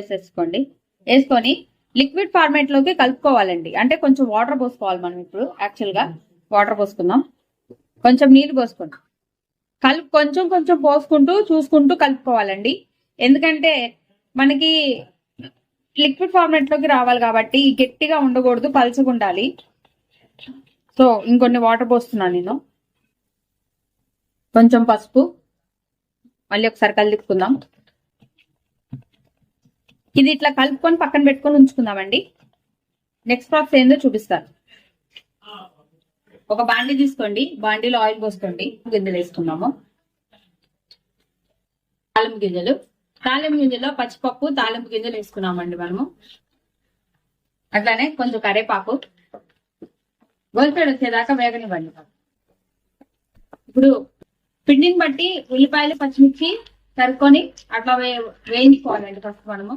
వేసేసుకోండి. వేసుకొని లిక్విడ్ ఫార్మేట్లోకి కలుపుకోవాలండి. అంటే కొంచెం వాటర్ పోసుకోవాలి మనం ఇప్పుడు యాక్చువల్గా వాటర్ పోసుకుందాం. కొంచెం నీళ్ళు పోసుకోండి. కలుపు కొంచెం కొంచెం పోసుకుంటూ చూసుకుంటూ కలుపుకోవాలండి. ఎందుకంటే మనకి లిక్విడ్ ఫార్మేట్లోకి రావాలి కాబట్టి గట్టిగా ఉండకూడదు పలుచగా ఉండాలి. సో ఇంకొన్ని వాటర్ పోస్తున్నాను నేను. కొంచెం పసుపు. మళ్ళీ ఒకసారి కలుపుకుందాం ఇది ఇట్లా కలుపుకొని పక్కన పెట్టుకొని ఉంచుకుందామండి. నెక్స్ట్ ప్రాసెస్ ఏందో చూపిస్తాను. ఒక బాండి తీసుకోండి. బాండీలో ఆయిల్ పోసుకోండి. గింజలు వేసుకున్నాము తాలింపు గింజలు. తాలింపు గింజలో పచ్చిపప్పు తాలింపు గింజలు వేసుకున్నామండి మనము. అట్లానే కొంచెం కరేపాకు గోల్పేడు వచ్చేదాకా వేగనివ్వండి. ఇప్పుడు పిండిని బట్టి ఉల్లిపాయలు పచ్చిమిర్చి తరుక్కొని అట్లా వే వేయించుకోవాలండి ఫస్ట్ మనము.